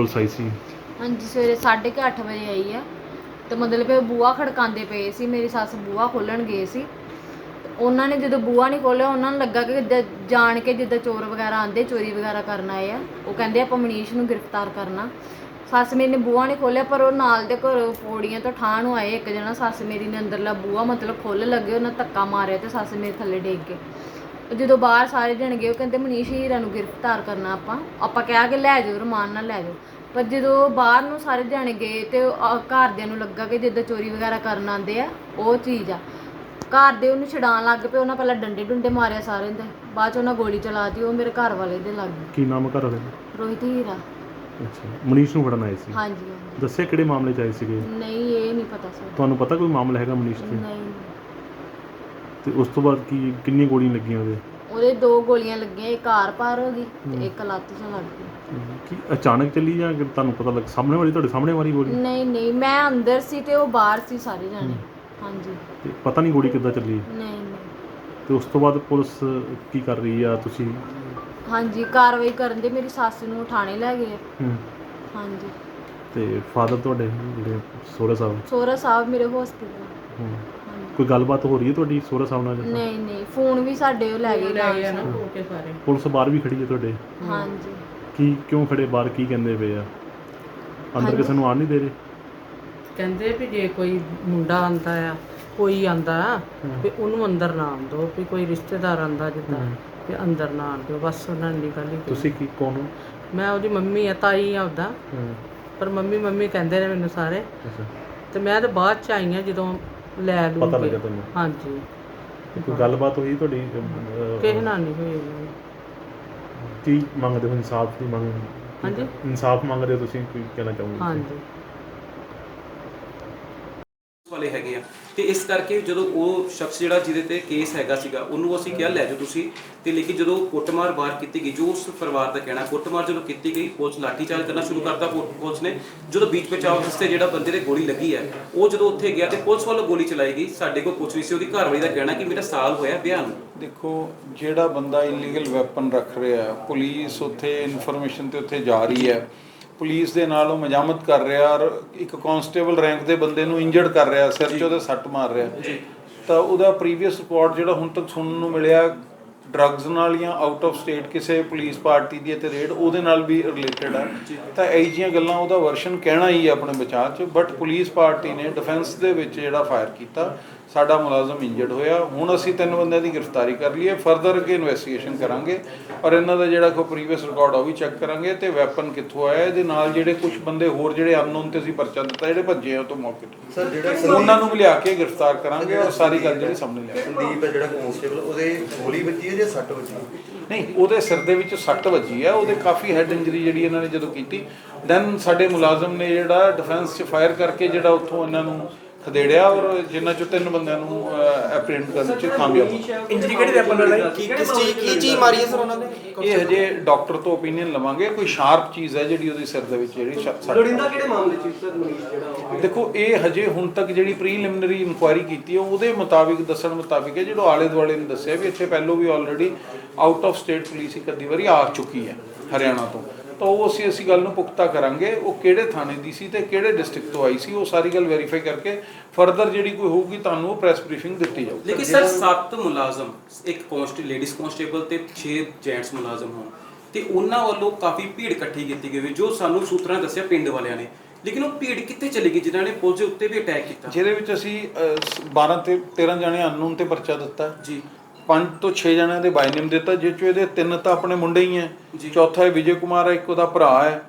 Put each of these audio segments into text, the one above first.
Police ਆਈ ਸੀ? ਹਾਂਜੀ, ਸਵੇਰੇ 8:30 ਵਜੇ ਆਈ ਆ। ਤੇ ਮਤਲਬ ਇਹ ਬੂਆ ਖੜਕਾਉਂਦੇ ਪਏ ਸੀ, ਮੇਰੀ ਸੱਸ ਬੂਆ ਖੋਲਣ ਗਏ ਸੀ। ਤੇ ਉਹਨਾਂ ਨੇ ਜਦੋਂ ਬੂਆ ਨਹੀਂ ਖੋਲਿਆ, ਉਹਨਾਂ ਨੂੰ ਲੱਗਾ ਕਿ ਜਿੱਦਾਂ ਜਾਣ ਕੇ ਜਿੱਦਾਂ ਚੋਰ ਵਗੈਰਾ ਆਂਦੇ ਚੋਰੀ ਵਗੈਰਾ ਕਰਨ ਆਏ ਆ। ਉਹ ਕਹਿੰਦੇ ਆਪਾਂ ਮਨੀਸ਼ ਨੂੰ ਗ੍ਰਿਫਤਾਰ ਕਰਨਾ। ਸੱਸ ਮੇਰੀ ਨੇ ਬੂਆ ਨਹੀਂ ਖੋਲਿਆ, ਪਰ ਉਹ ਨਾਲ ਦੇ ਘਰੋਂ ਪੌੜੀਆਂ ਤੋਂ ਠਾਹ ਨੂੰ ਆਏ ਇੱਕ ਜਣਾ। ਸੱਸ ਮੇਰੀ ਨੇ ਅੰਦਰਲਾ ਬੂਆ ਮਤਲਬ ਖੋਲ ਲੱਗੇ, ਉਹਨਾਂ ਧੱਕਾ ਮਾਰਿਆ ਤੇ ਸੱਸ ਮੇਰੇ ਥੱਲੇ ਡੇਗ ਗਏ। ਉਹ ਜਦੋਂ ਬਾਹਰ ਸਾਰੇ ਜਣ ਗਏ, ਉਹ ਕਹਿੰਦੇ ਮਨੀਸ਼ ਹੀਰਾ ਨੂੰ ਗ੍ਰਿਫਤਾਰ ਕਰਨਾ ਆਪਾਂ। ਆਪਾਂ ਕਿਹਾ ਕਿ ਲੈ ਜਾਓ, ਰਮਾਨ ਨਾਲ ਲੈ ਜਾਓ। ਪਰ ਜਦੋਂ ਬਾਹਰ ਨੂੰ ਸਾਰੇ ਜਣੇ ਗਏ ਤੇ ਉਹ, ਘਰਦਿਆਂ ਨੂੰ ਲੱਗਾ ਕਿ ਜਿੱਦਾਂ ਚੋਰੀ ਵਗੈਰਾ ਕਰਨ ਆਉਂਦੇ ਆ ਉਹ ਚੀਜ਼ ਆ। ਘਰ ਦੇ ਉਹਨੂੰ ਛਡਾਣ ਲੱਗ ਪਏ ਉਹਨਾਂ ਪਹਿਲਾਂ ਡੰਡੇ ਡੁੰਡੇ ਮਾਰਿਆ ਸਾਰਿਆਂ ਦੇ। ਬਾਅਦ ਚ ਉਹਨਾਂ ਗੋਲੀ ਚਲਾਤੀ ਉਹ ਮੇਰੇ ਘਰ ਵਾਲੇ ਦੇ ਲੱਗ ਗਈ ਕੀ ਨਾਮ ਘਰ ਵਾਲੇ ਦਾ? ਰੋਹਿਤ ਹੀਰਾ ਅੱਛਾ ਮਨੀਸ਼ ਨੂੰ ਫੜਨ ਆਏ ਸੀ? ਹਾਂਜੀ ਹਾਂਜੀ। ਦੱਸਿਆ ਕਿਹੜੇ ਮਾਮਲੇ 'ਚ ਆਏ ਸੀਗੇ? ਨਹੀਂ ਇਹ ਨਹੀਂ ਪਤਾ ਸਰ। ਤੁਹਾਨੂੰ ਪਤਾ ਕੋਈ ਮਾਮਲਾ ਹੈਗਾ ਮਨੀਸ਼ ਤੇ? ਨਹੀਂ। ਤੇ ਉਸ ਤੋਂ ਬਾਅਦ ਕੀ ਕਿੰਨੀਆਂ ਗੋਲੀਆਂ ਲੱਗੀਆਂ ਉਹਦੇ? ਉਹਦੇ ਦੋ ਗੋਲੀਆਂ ਲੱਗੀਆਂ ਇੱਕ ਆਰ ਪਾਰ ਹੋ ਗਈ ਤੇ ਇੱਕ ਲੱਤ 'ਚ ਲੱਗ ਗਈ। ਕੀ ਅਚਾਨਕ ਚੱਲੀ ਜਾਂ ਕਿ ਤੁਹਾਨੂੰ ਪਤਾ ਲੱਗ? ਸਾਹਮਣੇ ਵਾਲੀ ਤੁਹਾਡੇ ਸਾਹਮਣੇ ਵਾਲੀ ਗੋਲੀ? ਨਹੀਂ ਨਹੀਂ ਮੈਂ ਅੰਦਰ ਸੀ ਤੇ ਉਹ ਬਾਹਰ ਸੀ ਸਾਰੇ ਜਾਣੇ। ਹਾਂਜੀ। ਤੇ ਪਤਾ ਨਹੀਂ ਗੋਲੀ ਕਿੱਦਾਂ ਚੱਲੀ? ਨਹੀਂ ਨਹੀਂ। ਤੇ ਉਸ ਤੋਂ ਬਾਅਦ ਪੁਲਿਸ ਕੀ ਕਰ ਰਹੀ ਆ ਤੁਸੀਂ? ਹਾਂਜੀ ਕਾਰਵਾਈ ਕਰਨ ਦੇ ਮੇਰੀ ਸੱਸ ਨੂੰ ਥਾਣੇ ਲੈ ਗਏ। ਹੂੰ, ਹਾਂਜੀ। ਤੇ ਫਾਦਰ ਤੁਹਾਡੇ ਜਿਹੜੇ ਸੋਹਰਾ ਸਾਹਿਬ? ਸੋਹਰਾ ਸਾਹਿਬ ਮੇਰੇ ਹਸਪੀਟਲ ਹੂੰ। ਕੋਈ ਗੱਲਬਾਤ ਹੋ ਰਹੀ ਹੈ ਤੁਹਾਡੀ ਸੋਹਰਾ ਸਾਹਿਬ ਨਾਲ ਜਾਂ? ਨਹੀਂ ਨਹੀਂ ਫੋਨ ਵੀ ਸਾਡੇ ਉਹ ਲੈ ਗਏ ਨਾਲ। ਪੁਲਿਸ ਬਾਹਰ ਵੀ ਖੜੀ ਹੈ ਤੁਹਾਡੇ? ਹਾਂਜੀ। ਕੀ ਕਿਉਂ ਖੜੇ ਬਾਹਰ? ਕੀ ਕਹਿੰਦੇ ਪਏ ਆ? ਅੰਦਰ। ਕਿਸੇ ਨੂੰ ਆਣ ਨਹੀਂ ਦੇ ਰਹੇ? ਕਹਿੰਦੇ ਵੀ ਜੇ ਕੋਈ ਮੁੰਡਾ ਆਂਦਾ ਆ ਕੋਈ ਆਂਦਾ ਵੀ ਉਹਨੂੰ ਅੰਦਰ ਨਾ ਆਉਣ ਦਿਓ ਵੀ ਕੋਈ ਰਿਸ਼ਤੇਦਾਰ ਆਂਦਾ ਜਿੱਦਾਂ। ਵੀ ਅੰਦਰ ਨਾ ਆਉਣ ਦਿਓ ਬਸ ਉਹਨਾਂ ਨੇ ਗੱਲ ਹੀ ਕੀਤੀ। ਤੁਸੀਂ ਕੀ ਕੌਣ ਹੋ? ਮੈਂ ਉਹਦੀ ਮੰਮੀ ਆ ਤਾਈ ਆ ਉਹਦਾ। ਹੂੰ, ਪਰ ਮੰਮੀ ਮੰਮੀ ਕਹਿੰਦੇ ਨੇ ਮੈਨੂੰ ਸਾਰੇ। ਅੱਛਾ। ਤੇ ਮੈਂ ਤਾਂ ਬਾਅਦ ਚ ਆਈ ਆ ਜਦੋਂ ਲੈ ਲੂ ਪਤਾ ਲੱਗਾ। ਤੁਹਾਨੂੰ? ਹਾਂਜੀ। ਕੋਈ ਗੱਲਬਾਤ ਹੋਈ ਤੁਹਾਡੀ ਅਹ, ਕਿਸੇ ਨਾਲ ਨਹੀਂ ਹੋਈ ਜੀ। ਕੀ ਮੰਗਦੇ ਹੋ ਇਨਸਾਫ ਦੀ ਮੰਗ? ਹਾਂਜੀ। ਇਨਸਾਫ ਮੰਗਦੇ ਹੋ ਤੁਸੀਂ ਕੀ ਕਹਿਣਾ ਚਾਹੋਗੇ ਹਾਂਜੀ। ਵਾਲੇ ਹੈਗੇ ਆ। ਤੇ ਇਸ ਕਰਕੇ ਜਦੋਂ ਉਹ ਸ਼ਖਸ ਜਿਹੜਾ ਜਿਹਦੇ ਤੇ ਕੇਸ ਹੈਗਾ ਸੀਗਾ ਉਹਨੂੰ ਅਸੀਂ ਕਿਹਾ ਲੈ ਜਾਓ ਤੁਸੀਂ। ਤੇ ਲੇਕਿਨ ਜਦੋਂ ਕੁੱਟਮਾਰ ਬਾਹਰ ਕੀਤੀ ਗਈ ਜੋ ਉਸ ਪਰਿਵਾਰ ਦਾ ਕਹਿਣਾ ਕੁੱਟਮਾਰ ਜਦੋਂ ਕੀਤੀ ਗਈ ਪੁਲਿਸ ਲਾਠੀਚਾਰਜ ਕਰਨਾ ਸ਼ੁਰੂ ਕਰਤਾ ਪੁ- ਪੁਲਿਸ ਨੇ। ਜਦੋਂ ਬੀਚ ਬਚਾਓ ਵਾਸਤੇ ਜਿਹੜਾ ਬੰਦੇ ਤੇ ਗੋਲੀ ਲੱਗੀ ਹੈ ਉਹ ਜਦੋਂ ਉੱਥੇ ਗਿਆ ਤੇ ਪੁਲਿਸ ਵੱਲੋਂ ਗੋਲੀ ਚਲਾਈ ਗਈ ਸਾਡੇ ਕੋਲ ਕੁਝ ਨਹੀਂ ਸੀ ਉਹਦੀ ਘਰਵਾਲੀ ਦਾ ਕਹਿਣਾ ਕਿ ਮੇਰਾ ਸਾਲ ਹੋਇਆ ਵਿਆਹ ਨੂੰ। ਦੇਖੋ ਜਿਹੜਾ ਬੰਦਾ ਇਲੀਗਲ ਵੈਪਨ ਰੱਖ ਰਿਹਾ ਹੈ, ਪੁਲਿਸ ਉੱਥੇ ਇਨਫੋਰਮੇਸ਼ਨ ਤੇ ਉੱਥੇ ਜਾ ਰਹੀ ਹੈ। ਪੁਲਿਸ ਦੇ ਨਾਲ ਉਹ ਮਜਾਮਤ ਕਰ ਰਿਹਾ ਔਰ ਇੱਕ ਕਾਂਸਟੇਬਲ ਰੈਂਕ ਦੇ ਬੰਦੇ ਨੂੰ ਇੰਜਰਡ ਕਰ ਰਿਹਾ ਸਿਰ 'ਚ ਉਹਦੇ ਸੱਟ ਮਾਰ ਰਿਹਾ। ਤਾਂ ਉਹਦਾ ਪ੍ਰੀਵੀਅਸ ਰਿਪੋਰਟ ਜਿਹੜਾ ਹੁਣ ਤੱਕ ਸੁਣਨ ਨੂੰ ਮਿਲਿਆ ਡਰੱਗਸ ਨਾਲ ਜਾਂ ਆਊਟ ਆਫ ਸਟੇਟ ਕਿਸੇ ਪੁਲਿਸ ਪਾਰਟੀ ਦੀ ਤੇ ਰੇਡ ਉਹਦੇ ਨਾਲ ਵੀ ਰਿਲੇਟਡ ਹੈ ਤਾਂ ਇਹ ਜੀਆਂ ਗੱਲਾਂ ਉਹਦਾ ਵਰਸ਼ਨ ਕਹਿਣਾ ਹੀ ਹੈ ਆਪਣੇ ਬਚਾਅ 'ਚ ਬਟ ਪੁਲਿਸ ਪਾਰਟੀ ਨੇ ਡਿਫੈਂਸ ਦੇ ਵਿੱਚ ਜਿਹੜਾ ਫਾਇਰ ਕੀਤਾ ਸਾਡਾ ਮੁਲਾਜ਼ਮ ਇੰਜਰਡ ਹੋਇਆ। ਹੁਣ ਅਸੀਂ ਤਿੰਨ ਬੰਦਿਆਂ ਦੀ ਗ੍ਰਿਫਤਾਰੀ ਕਰ ਲਈ ਹੈ ਫਰਦਰ ਅੱਗੇ ਇਨਵੈਸਟੀਗੇਸ਼ਨ ਕਰਾਂਗੇ ਔਰ ਇਹਨਾਂ ਦਾ ਜਿਹੜਾ ਕੋਈ ਪ੍ਰੀਵੀਅਸ ਰਿਕਾਰਡ ਉਹ ਵੀ ਚੈੱਕ ਕਰਾਂਗੇ ਤੇ ਵੈਪਨ ਕਿੱਥੋਂ ਆਇਆ ਇਹਦੇ ਨਾਲ ਜਿਹੜੇ ਕੁਝ ਬੰਦੇ ਹੋਰ ਜਿਹੜੇ ਅਨਨੋਨ ਤੇ ਅਸੀਂ ਪਰਚਾ ਦਿੱਤਾ ਜਿਹੜੇ ਭੱਜੇ ਆ ਤੋਂ ਮੌਕੇ ਤੋਂ। ਸਰ ਜਿਹੜਾ ਉਹਨਾਂ ਨੂੰ ਵੀ ਲਿਆ ਕੇ ਗ੍ਰਿਫਤਾਰ ਕਰਾਂਗੇ ਔਰ ਸਾਰੀ ਗੱਲ ਜਿਹੜੀ ਸਾਹਮਣੇ ਲਿਆ ਸੰਦੀਪ ਹੈ ਜਿਹੜਾ ਕਨਸਟੇਬਲ ਉਹਦੇ ਗੋਲੀ ਵੱਜੀ ਹੈ ਜਾਂ ਸੱਟ ਵੱਜੀ ਹੈ? ਨਹੀਂ ਉਹਦੇ ਸਿਰ ਦੇ ਵਿੱਚ ਸੱਟ ਵੱਜੀ ਆ ਉਹਦੇ ਕਾਫੀ ਹੈਡ ਇੰਜਰੀ ਜਿਹੜੀ ਇਹਨਾਂ ਨੇ ਜਦੋਂ ਕੀਤੀ। ਦੈਨ ਸਾਡੇ ਮੁਲਾਜ਼ਮ ਨੇ ਜਿਹੜਾ ਡਿਫੈਂਸ 'ਚ ਫਾਇਰ ਕਰਕੇ ਜਿਹੜਾ ਉੱਥੋਂ ਇਹਨਾਂ ਨੂੰ ਖਦੇੜਿਆ ਔਰ ਜਿਨ੍ਹਾਂ ਚੋਂ ਤਿੰਨ ਬੰਦਿਆਂ ਨੂੰ ਐਪਰੀਹੈਂਡ ਕਰਨ 'ਚ ਕਾਮਯਾਬ ਇੰਜਰੀ ਕਿਹੜੀ ਵੈਪਨ ਨਾਲ ਆਈ ਕੀ ਕਿਸ ਚੀਜ਼ ਕੀ ਚੀਜ਼ ਮਾਰੀ ਹੈ ਸਰ ਉਹਨਾਂ ਨੇ? ਇਹ ਹਜੇ ਡਾਕਟਰ ਤੋਂ ਓਪੀਨੀਅਨ ਲਵਾਂਗੇ। ਕੋਈ ਸ਼ਾਰਪ ਚੀਜ਼ ਹੈ ਜਿਹੜੀ ਉਹਦੇ ਸਿਰ ਦੇ ਵਿੱਚ ਜਿਹੜੀ ਲੋੜਿੰਦਾ ਕਿਹੜੇ ਮਾਮਲੇ ਚ ਸਰ ਮਨੀਸ਼ ਜਿਹੜਾ ਉਹ ਦੇਖੋ ਇਹ ਹਜੇ ਹੁਣ ਤੱਕ ਜਿਹੜੀ ਪ੍ਰੀਲਿਮਿਨਰੀ ਇਨਕੁਆਇਰੀ ਕੀਤੀ ਹੈ ਉਹਦੇ ਮੁਤਾਬਿਕ ਦੱਸਣ ਮੁਤਾਬਿਕ ਹੈ ਜਿਹੜਾ ਆਲੇ ਦੁਆਲੇ ਨੇ ਦੱਸਿਆ ਵੀ ਇੱਥੇ ਪਹਿਲੋਂ ਵੀ already out of state police ਇੱਕ ਅੱਧੀ ਵਾਰੀ ਆ ਚੁੱਕੀ ਹੈ ਹਰਿਆਣਾ ਤੋਂ। ਤਾਂ ਉਹ ਅਸੀਂ ਅਸੀਂ ਗੱਲ ਨੂੰ ਪੁਖਤਾ ਕਰਾਂਗੇ ਉਹ ਕਿਹੜੇ ਥਾਣੇ ਦੀ ਸੀ ਤੇ ਕਿਹੜੇ ਡਿਸਟ੍ਰਿਕਟ ਤੋਂ ਆਈ ਸੀ ਉਹ ਸਾਰੀ ਗੱਲ ਵੈਰੀਫਾਈ ਕਰਕੇ ਫਰਦਰ ਜਿਹੜੀ ਕੋਈ ਹੋਊਗੀ ਤੁਹਾਨੂੰ ਉਹ ਪ੍ਰੈਸ ਬਰੀਫਿੰਗ ਦਿੱਤੀ ਜਾਊਗੀ। ਲੇਕਿਨ ਸਰ ਸੱਤ ਮੁਲਾਜ਼ਮ ਇੱਕ ਕੌਂਸਟ ਲੇਡੀਜ਼ ਕਨਸਟੇਬਲ ਤੇ 6 ਜੈਂਟਸ ਮੁਲਾਜ਼ਮ ਹੋਣ। ਤੇ ਉਹਨਾਂ ਵੱਲੋਂ ਕਾਫੀ ਭੀੜ ਇਕੱਠੀ ਕੀਤੀ ਗਈ ਜੋ ਸਾਨੂੰ ਸੂਤਰਾਂ ਦੱਸਿਆ ਪਿੰਡ ਵਾਲਿਆਂ ਨੇ। ਲੇਕਿਨ ਉਹ ਭੀੜ ਕਿੱਥੇ ਚਲੀ ਗਈ ਜਿਨ੍ਹਾਂ ਨੇ ਪੁਲਿਸ ਉੱਤੇ ਵੀ ਅਟੈਕ ਕੀਤਾ? ਜਿਹਦੇ ਵਿੱਚ ਅਸੀਂ ਅਹ, ਸ- 12 ਤੇ 13 ਜਣੇ ਅਨਨੋਨ ਤੇ ਪਰਚਾ ਦਿੱਤਾ। ਜੀ। ਪੰਜ ਤੋਂ 6 ਜਣਿਆਂ ਦੇ ਬਾਈ ਨੇਮ ਦਿੱਤਾ ਜਿਸ ਚੋਂ ਇਹਦੇ ਤਿੰਨ ਤਾਂ ਆਪਣੇ ਮੁੰਡੇ ਹੀ ਹੈ। ਚੌਥਾ ਹੈ ਵਿਜੇ ਕੁਮਾਰ ਹੈ ਇੱਕ ਉਹਦਾ ਭਰਾ ਹੈ।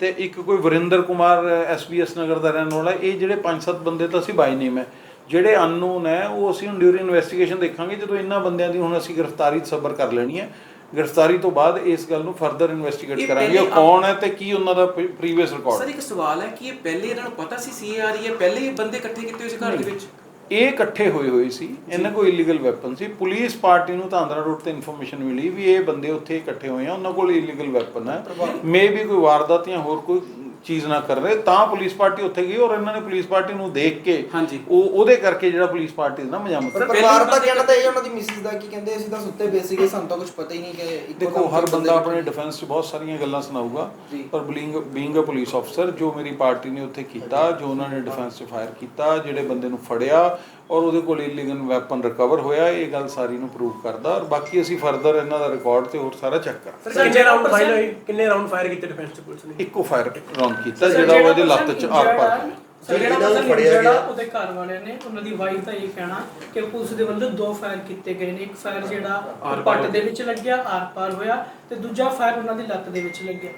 ਤੇ ਇੱਕ ਕੋਈ ਵਰਿੰਦਰ ਕੁਮਾਰ ਐਸਬੀਐਸ ਨਗਰ ਦਾ ਰਹਿਣ ਵਾਲਾ। ਇਹ ਜਿਹੜੇ ਪੰਜ ਸੱਤ ਬੰਦੇ ਤਾਂ ਅਸੀਂ ਬਾਈ ਨੇਮ ਹੈ। ਜਿਹੜੇ ਅਨਨੋਨ ਹੈ ਉਹ ਅਸੀਂ ਹੁਣ ਡਿਊਰਿੰਗ ਇਨਵੈਸਟੀਗੇਸ਼ਨ ਦੇਖਾਂਗੇ। ਜਦੋਂ ਇਹਨਾਂ ਬੰਦਿਆਂ ਦੀ ਹੁਣ ਅਸੀਂ ਗ੍ਰਿਫਤਾਰੀ ਸਬਰ ਕਰ ਲੈਣੀ ਹੈ। ਗ੍ਰਿਫਤਾਰੀ ਤੋਂ ਬਾਅਦ ਇਸ ਗੱਲ ਨੂੰ ਫਰਦਰ ਇਨਵੈਸਟੀਗੇਟ ਕਰਾਂਗੇ। ਉਹ ਕੌਣ ਹੈ ਤੇ ਕੀ ਉਹਨਾਂ ਦਾ ਪ੍ਰੀਵੀਅਸ ਰਿਕਾਰਡ ਸਰ ਇੱਕ ਸਵਾਲ ਹੈ ਕਿ ਇਹ ਪਹਿਲੇ ਇਹਨਾਂ ਨੂੰ ਪਤਾ ਸੀ ਸੀ ਆ ਰਹੀ ਹੈ? ਪਹਿਲੇ ਹੀ ਬੰਦੇ ਇਕੱਠੇ ਕੀਤੇ ਹੋਏ ਸੀ ਘਰ ਦੇ ਵਿੱਚ? ਇਹ ਇਕੱਠੇ ਹੋਏ ਹੋਏ ਸੀ ਇਹਨਾਂ ਕੋਲ ਇਲੀਗਲ ਵੈਪਨ ਸੀ। ਪੁਲਿਸ ਪਾਰਟੀ ਨੂੰ ਤਾਂ ਆਂਧਰਾ ਰੋਡ ਤੇ ਇਨਫੋਰਮੇਸ਼ਨ ਮਿਲੀ ਵੀ ਇਹ ਬੰਦੇ ਉੱਥੇ ਇਕੱਠੇ ਹੋਏ ਆ ਉਹਨਾਂ ਕੋਲ ਇਲੀਗਲ ਵੈਪਨ ਹੈ। ਮੇ ਵੀ ਕੋਈ ਵਾਰਦਾਤ ਜਾਂ ਹੋਰ ਕੋਈ ਚੀਜ਼ ਨਾ ਕਰ ਰਹੇ ਤਾਂ ਪੁਲਿਸ ਪਾਰਟੀ ਉੱਥੇ ਗਈ ਔਰ ਇਹਨਾਂ ਨੇ ਪੁਲਿਸ ਪਾਰਟੀ ਨੂੰ ਦੇਖ ਕੇ ਹਾਂਜੀ। ਉਹ ਉਹਦੇ ਕਰਕੇ ਜਿਹੜਾ ਪੁਲਿਸ ਪਾਰਟੀ ਦਾ ਮਜਾਮਤ ਪਰ ਪਰਿਵਾਰ ਦਾ ਕਹਿਣਾ ਤਾਂ ਇਹ ਹੈ ਉਹਨਾਂ ਦੀ ਮਿਸਿਸ ਦਾ ਕਿ ਕਹਿੰਦੇ ਅਸੀਂ ਤਾਂ ਸੁੱਤੇ ਪਏ ਸੀਗੇ ਸਾਨੂੰ ਤਾਂ ਕੁਝ ਪਤਾ ਹੀ ਨਹੀਂ ਕਿ ਇੱਕੋ ਦੇਖੋ ਦਮ ਹਰ ਬੰਦੇ ਆਪਣੇ। ਡਿਫੈਂਸ 'ਚ ਬਹੁਤ ਸਾਰੀਆਂ ਗੱਲਾਂ ਸੁਣਾਊਗਾ ਜੀ। ਪਰ ਬੀਇੰਗ ਬੀਇੰਗ ਅ ਪੁਲਿਸ ਅਫਸਰ ਜੋ ਮੇਰੀ ਪਾਰਟੀ ਨੇ ਉੱਥੇ ਕੀਤਾ ਜੋ ਉਹਨਾਂ ਨੇ ਡਿਫੈਂਸ 'ਚ ਫਾਇਰ ਕੀਤਾ ਜਿਹੜੇ ਬੰਦੇ ਨੂੰ ਫੜਿਆ ਔਰ ਉਹਦੇ ਕੋਲ ਇਲੀਗਲ ਵੈਪਨ ਰਿਕਵਰ ਹੋਇਆ ਇਹ ਗੱਲ ਸਾਰੀ ਨੂੰ ਪ੍ਰੂਵ ਕਰਦਾ ਔਰ ਬਾਕੀ ਅਸੀਂ ਫਰਦਰ ਇਹਨਾਂ ਦਾ ਰਿਕਾਰਡ ਤੇ ਹੋਰ ਸਾਰਾ ਚੈੱਕ ਕਰਾਂਗੇ। ਸਰ ਕਿੰਨੇ ਰਾਉਂਡ ਫਾਇਰ ਹੋਏ? ਕਿੰਨੇ ਰਾਉਂਡ ਫਾਇਰ ਕੀਤੇ ਡਿਫੈਂਸ ਚ ਪੁਲਿਸ ਨੇ? ਇੱਕੋ ਫਾਇਰ ਰਾਉਂਡ ਕੀਤਾ ਜਿਹੜਾ ਉਹਦੇ ਲੱਤ 'ਚ ਆਰ ਪਾਰ ਜਿਹੜਾ ਪਰਸਨ ਫੜਿਆ ਗਿਆ। ਉਹਦੇ ਘਰ ਵਾਲਿਆਂ ਨੇ ਉਹਨਾਂ ਦੀ ਵਾਈਫ ਦਾ ਇਹ ਕਹਿਣਾ ਕਿ ਪੁਲਿਸ ਦੇ ਵੱਲੋਂ ਦੋ ਫਾਇਰ ਕੀਤੇ ਗਏ ਨੇ। ਇੱਕ ਫਾਇਰ ਜਿਹੜਾ ਪੱਟ ਦੇ ਵਿੱਚ ਲੱਗਿਆ ਆਰ-ਪਾਰ ਹੋਇਆ ਤੇ ਦੂਜਾ ਫਾਇਰ ਉਹਨਾਂ ਦੀ ਲੱਤ ਦੇ ਵਿੱਚ ਲੱਗਿਆ।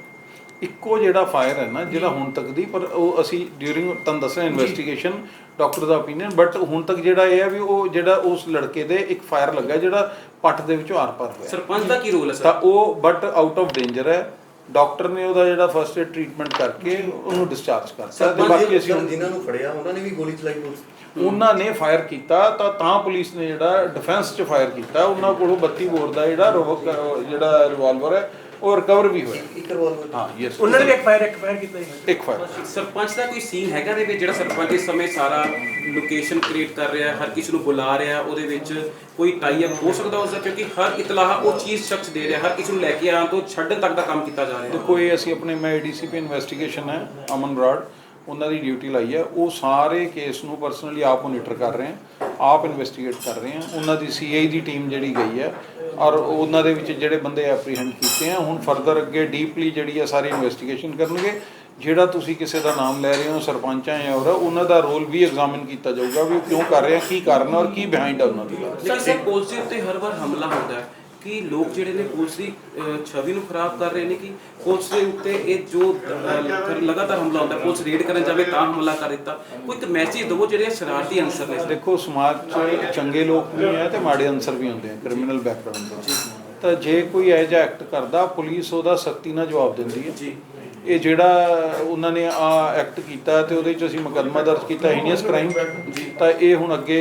ਇੱਕੋ ਜਿਹੜਾ ਫਾਇਰ ਹੈ ਨਾ ਜਿਹੜਾ ਹੁਣ ਤੱਕ ਦੀ ਪਰ ਉਹ ਅਸੀਂ ਡਿਊਰਿੰਗ ਤੁਹਾਨੂੰ ਦੱਸਿਆ ਇਨਵੈਸਟੀਗੇਸ਼ਨ ਡਾਕਟਰ ਦਾ opinion ਬਟ ਹੁਣ ਤੱਕ ਜਿਹੜਾ ਇਹ ਹੈ ਵੀ ਉਹ ਜਿਹੜਾ ਉਸ ਲੜਕੇ ਦੇ ਇੱਕ ਫਾਇਰ ਲੱਗਾ ਜਿਹੜਾ ਪੱਟ ਦੇ ਵਿੱਚੋਂ ਆਰ-ਪਾਰ ਹੋਇਆ। ਸਰਪੰਚ ਦਾ ਕੀ ਰੋਲ ਹੈ ਤਾਂ ਸਰ ਉਹ ਬਟ ਆਊਟ ਆਫ ਡੇਂਜਰ ਹੈ। ਡਾਕਟਰ ਨੇ ਉਹਦਾ ਜਿਹੜਾ ਫਰਸਟ ਏਡ ਟ੍ਰੀਟਮੈਂਟ ਕਰਕੇ ਉਹਨੂੰ ਡਿਸਚਾਰਜ ਕਰਤਾ ਤੇ ਬਾਕੀ ਅਸੀਂ ਜਿਨ੍ਹਾਂ ਨੂੰ ਫੜਿਆ ਉਹਨਾਂ ਨੇ ਵੀ ਗੋਲੀ ਚਲਾਈ ਪੁਲਿਸ ਉਹਨਾਂ ਨੇ ਫਾਇਰ ਕੀਤਾ ਤਾਂ ਤਾਂ ਪੁਲਿਸ ਨੇ ਜਿਹੜਾ ਡਿਫੈਂਸ 'ਚ ਫਾਇਰ ਕੀਤਾ। ਉਹਨਾਂ ਕੋਲੋਂ 32 ਬੋਰ ਦਾ ਜਿਹੜਾ ਰਿਵੋ- ਜਿਹੜਾ ਰਿਵਾਲਵਰ ਹੈ ਉਹ ਰਿਕਵਰ ਵੀ ਹੋਇਆ। ਇੱਕ ਰਿਵਾਲਵਰ ਹਾਂ ਯੈਸ ਉਹਨਾਂ ਨੇ ਵੀ ਇੱਕ ਫਾਇਰ ਇੱਕ ਫਾਇਰ ਕੀਤਾ ਜੀ। ਇੱਕ ਫਾਇਰ ਸਰਪੰਚ ਦਾ ਕੋਈ ਸੀਨ ਹੈਗਾ ਦੇ ਵਿੱਚ ਜਿਹੜਾ ਸਰਪੰਚ ਇਸ ਸਮੇਂ ਸਾਰਾ ਲੋਕੇਸ਼ਨ ਕ੍ਰੀਏਟ ਕਰ ਰਿਹਾ ਹਰ ਕਿਸੇ ਨੂੰ ਬੁਲਾ ਰਿਹਾ ਉਹਦੇ ਵਿੱਚ ਕੋਈ ਟਾਈ ਅਪ ਹੋ ਸਕਦਾ ਉਸ ਦਾ? ਕਿਉਂਕਿ ਹਰ ਇਤਲਾਹ ਉਹ ਚੀਜ਼ ਸ਼ਖਸ ਦੇ ਰਿਹਾ ਹਰ ਕਿਸੇ ਨੂੰ ਲੈ ਕੇ ਆਉਣ ਤੋਂ ਛੱਡਣ ਤੱਕ ਦਾ ਕੰਮ ਕੀਤਾ ਜਾ ਰਿਹਾ। ਦੇਖੋ ਇਹ ਅਸੀਂ ਆਪਣੇ ਮੈਂ ਏਡੀਸੀਪੀ ਇਨਵੈਸਟੀਗੇਸ਼ਨ ਹੈ ਅਮਨ ਬਰਾੜ ਉਹਨਾਂ ਦੀ ਡਿਊਟੀ ਲਾਈ ਹੈ। ਉਹ ਸਾਰੇ ਕੇਸ ਨੂੰ ਪਰਸਨਲੀ ਆਪ ਮੋਨੀਟਰ ਕਰ ਰਹੇ ਆ ਆਪ ਇਨਵੈਸਟੀਗੇਟ ਕਰ ਰਹੇ ਆ ਉਹਨਾਂ ਦੀ ਸੀਆਈ ਦੀ ਟੀਮ ਜਿਹੜੀ ਗਈ ਹੈ ਔਰ ਉਹਨਾਂ ਦੇ ਵਿੱਚ ਜਿਹੜੇ ਬੰਦੇ ਐਪਰੀਹੈਂਡ ਕੀਤੇ ਆ, ਹੁਣ ਫਰਦਰ ਅੱਗੇ ਡੀਪਲੀ ਜਿਹੜੀ ਆ ਸਾਰੀ ਇਨਵੈਸਟੀਗੇਸ਼ਨ ਕਰਨਗੇ। ਜਿਹੜਾ ਤੁਸੀਂ ਕਿਸੇ ਦਾ ਨਾਮ ਲੈ ਰਹੇ ਹੋ, ਸਰਪੰਚਾਂ ਜਾਂ ਹੋਰ, ਉਹਨਾਂ ਦਾ ਰੋਲ ਵੀ ਐਗਜ਼ਾਮਿਨ ਕੀਤਾ ਜਾਊਗਾ ਵੀ ਕਿਉਂ ਕਰ ਰਹੇ ਆ, ਕੀ ਕਾਰਨ ਔਰ ਕੀ ਬਿਹਾਈਂਡ ਹੈ ਉਹਨਾਂ ਦੀ ਲੇਕਿਨ ਸਰ ਪੁਲਿਸ ਉੱਤੇ ਹਰ ਵਾਰ ਹਮਲਾ ਹੁੰਦਾ ਹੈ। ਕਿ ਲੋਕ ਜਿਹੜੇ ਨੇ ਪੁਲਿਸ ਦੀ ਅਹ, ਛਵੀ ਨੂੰ ਖਰਾਬ ਕਰ ਰਹੇ ਨੇ ਕਿ ਪੁਲਿਸ ਦੇ ਉੱਤੇ ਇਹ ਜੋ ਅਹ, ਲਗਾਤਾਰ ਹਮਲਾ ਹੁੰਦਾ ਪੁਲਿਸ ਰੇਡ ਕਰਨ ਜਾਵੇ ਤਾਂ ਹਮਲਾ ਕਰ ਦਿੱਤਾ। ਕੋਈ ਇੱਕ ਮੈਸੇਜ ਦਿਵੋ ਜਿਹੜੇ ਸ਼ਰਾਰਤੀ ਅਨਸਰ ਨੇ? ਦੇਖੋ ਸਮਾਜ 'ਚ ਚੰਗੇ ਲੋਕ ਵੀ ਹੈ ਤੇ ਮਾੜੇ ਅਨਸਰ ਵੀ ਹੁੰਦੇ ਆ ਕ੍ਰਿਮੀਨਲ ਬੈਕਗ੍ਰਾਉਂਡ ਤੋਂ ਤਾਂ ਜੇ ਕੋਈ ਇਹੋ ਜਿਹਾ ਐਕਟ ਕਰਦਾ ਪੁਲਿਸ ਉਹਦਾ ਸਖਤੀ ਨਾਲ ਜਵਾਬ ਦਿੰਦੀ ਹੈ। ਜੀ। ਇਹ ਜਿਹੜਾ ਉਹਨਾਂ ਨੇ ਆ ਐਕਟ ਕੀਤਾ ਤੇ ਉਹਦੇ 'ਚ ਅਸੀਂ ਮੁਕੱਦਮਾ ਦਰਜ ਕੀਤਾ ਹੀਨੀਅਸ ਕ੍ਰਾਈਮ ਤਾਂ ਇਹ ਹੁਣ ਅੱਗੇ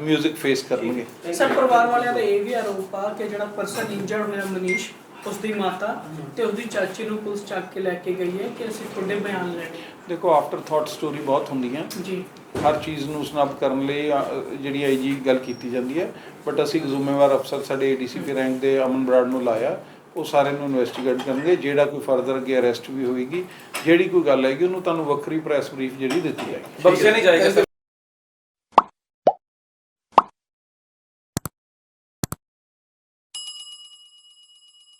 ਮਿਊਜ਼ਿਕ ਫੇਸ ਕਰਨਗੇ। ਸਰ ਪਰਿਵਾਰ ਵਾਲਿਆਂ ਦਾ ਇਹ ਵੀ ਆਰੋਪ ਆ ਕਿ ਜਿਹੜਾ ਪਰਸਨ ਇੰਜਰਡ ਹੋਇਆ ਮਨੀਸ਼ ਉਸ ਦੀ ਮਾਤਾ ਤੇ ਉਸ ਦੀ ਚਾਚੀ ਨੂੰ ਪੁਲਿਸ ਚੱਕ ਕੇ ਲੈ ਕੇ ਗਈ ਹੈ ਕਿ ਅਸੀਂ ਤੁਹਾਡੇ ਬਿਆਨ ਲੈਣੇ। ਦੇਖੋ ਆਫਟਰ ਥਾਟ ਸਟੋਰੀ ਬਹੁਤ ਹੁੰਦੀਆਂ। ਜੀ। ਹਰ ਚੀਜ਼ ਨੂੰ ਸਨੱਬ ਕਰਨ ਲਈ ਅ, ਜਿਹੜੀ ਆਈਜੀ ਗੱਲ ਕੀਤੀ ਜਾਂਦੀ ਹੈ। ਬਟ ਅਸੀਂ ਇੱਕ ਜ਼ਿੰਮੇਵਾਰ ਅਫਸਰ ਸਾਡੇ ਏਡੀਸੀਪੀ ਰੈਂਕ ਦੇ ਅਮਨ ਬਰਾੜ ਨੂੰ ਲਾਇਆ। ਉਹ ਸਾਰੇ ਨੂੰ ਇਨਵੈਸਟੀਗੇਟ ਕਰਨਗੇ। ਜਿਹੜਾ ਕੋਈ ਫਰਦਰ ਅੱਗੇ ਅਰੈਸਟ ਵੀ ਹੋਏਗੀ ਜਿਹੜੀ ਕੋਈ ਗੱਲ ਹੈਗੀ ਉਹਨੂੰ ਤੁਹਾਨੂੰ ਵੱਖਰੀ ਪ੍ਰੈਸ ਬਰੀਫ ਜਿਹੜੀ ਦਿੱਤੀ ਜਾਏਗੀ। ਬਖਸ਼ਿਆ ਨਹੀਂ ਜਾਏਗਾ ਸਰ